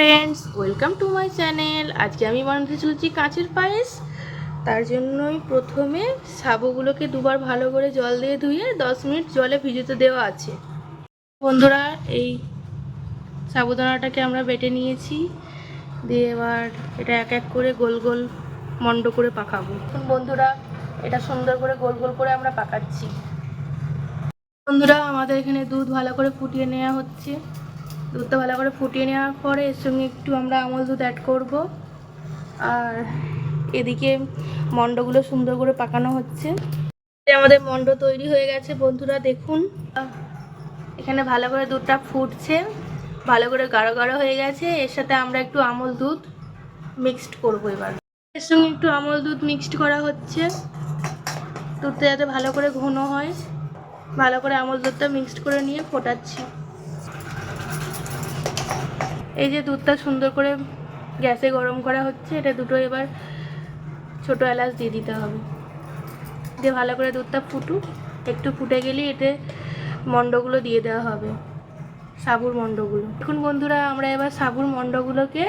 Friends welcome to my channel আজকে আমি বানাতে চলেছি কাঁচের পায়েস। তার জন্যই প্রথমে সাবুগুলোকে দুবার ভালো করে জল দিয়ে ধুয়ে দশ মিনিট জলে ভিজোতে দেওয়া আছে। বন্ধুরা, এই সাবুদানাটাকে আমরা বেটে নিয়েছি। দিয়ে এবার এটা এক এক করে গোল গোল মন্ড করে পাকাবো। বন্ধুরা, এটা সুন্দর করে গোল গোল করে আমরা পাকাচ্ছি। বন্ধুরা, আমাদের এখানে দুধ ভালো করে ফুটিয়ে নেওয়া হচ্ছে। দুধটা ভালো করে ফুটিয়ে নেওয়ার পরে এর সঙ্গে একটু আমরা আমল দুধ অ্যাড করব। আর এদিকে মণ্ডগুলো সুন্দর করে পাকানো হচ্ছে। আমাদের মণ্ড তৈরি হয়ে গেছে বন্ধুরা, দেখুন। এখানে ভালো করে দুধটা ফুটছে, ভালো করে গাঢ় গাঢ় হয়ে গেছে। এর সাথে আমরা একটু আমল দুধ মিক্সড করব এবার। এর সঙ্গে একটু আমল দুধ মিক্সড করা হচ্ছে। দুধটা যাতে ভালো করে ঘন হয়, ভালো করে আমল দুধটা মিক্সড করে নিয়ে ফোটাচ্ছি। এই যে দুধটা সুন্দর করে গ্যাসে গরম করা হচ্ছে এটা দুটো এবার ছোটো এলাচ দিয়ে দিতে হবে। দিয়ে ভালো করে দুধটা ফুটুক একটু ফুটে গেলেই এতে মণ্ডগুলো দিয়ে দেওয়া হবে সাবুর মণ্ডগুলো। এখন বন্ধুরা আমরা এবার সাবুর মণ্ডগুলোকে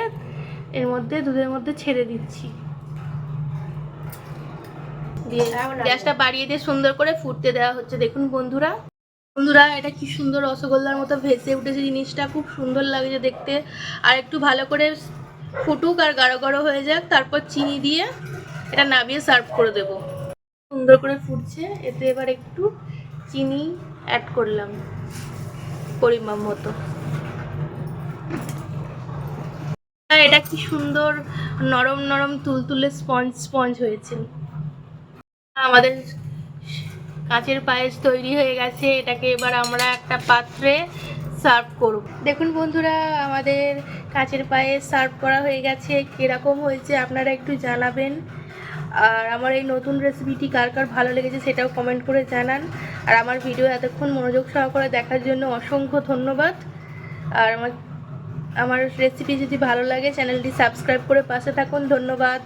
এর মধ্যে দুধের মধ্যে ছেড়ে দিচ্ছি। দিয়ে গ্যাসটা বাড়িয়ে দিয়ে সুন্দর করে ফুটতে দেওয়া হচ্ছে। দেখুন বন্ধুরা বন্ধুরা, এটা কি সুন্দর রসগোল্লার মতো ভেসে উঠেছে জিনিসটা। খুব সুন্দর লাগছে দেখতে। আর একটু ভালো করে ফুটুক আর গাঢ় গাঢ় হয়ে যাক। তারপর চিনি দিয়ে এটা নামিয়ে সার্ভ করে দেব। সুন্দর করে ফুটছে। এতে এবার একটু চিনি অ্যাড করলাম, পরিমাণ মতো। এটা কি সুন্দর নরম নরম তুলতুলে স্পঞ্জ স্পঞ্জ হয়েছে। আমাদের কাঁচের পায়েস তৈরি হয়ে গেছে, এটাকে এবার আমরা একটা পাত্রে সার্ভ করব। দেখুন বন্ধুরা, আমাদের কাঁচের পায়েস সার্ভ করা হয়ে গেছে। কীরকম হয়েছে আপনারা একটু জানাবেন। আর আমার এই নতুন রেসিপিটি কার কার ভালো লেগেছে সেটাও কমেন্ট করে জানান। আর আমার ভিডিও এতক্ষণ মনোযোগ সহকারে দেখার জন্য অসংখ্য ধন্যবাদ। আর আমার আমার রেসিপি যদি ভালো লাগে, চ্যানেলটি সাবস্ক্রাইব করে পাশে থাকুন। ধন্যবাদ।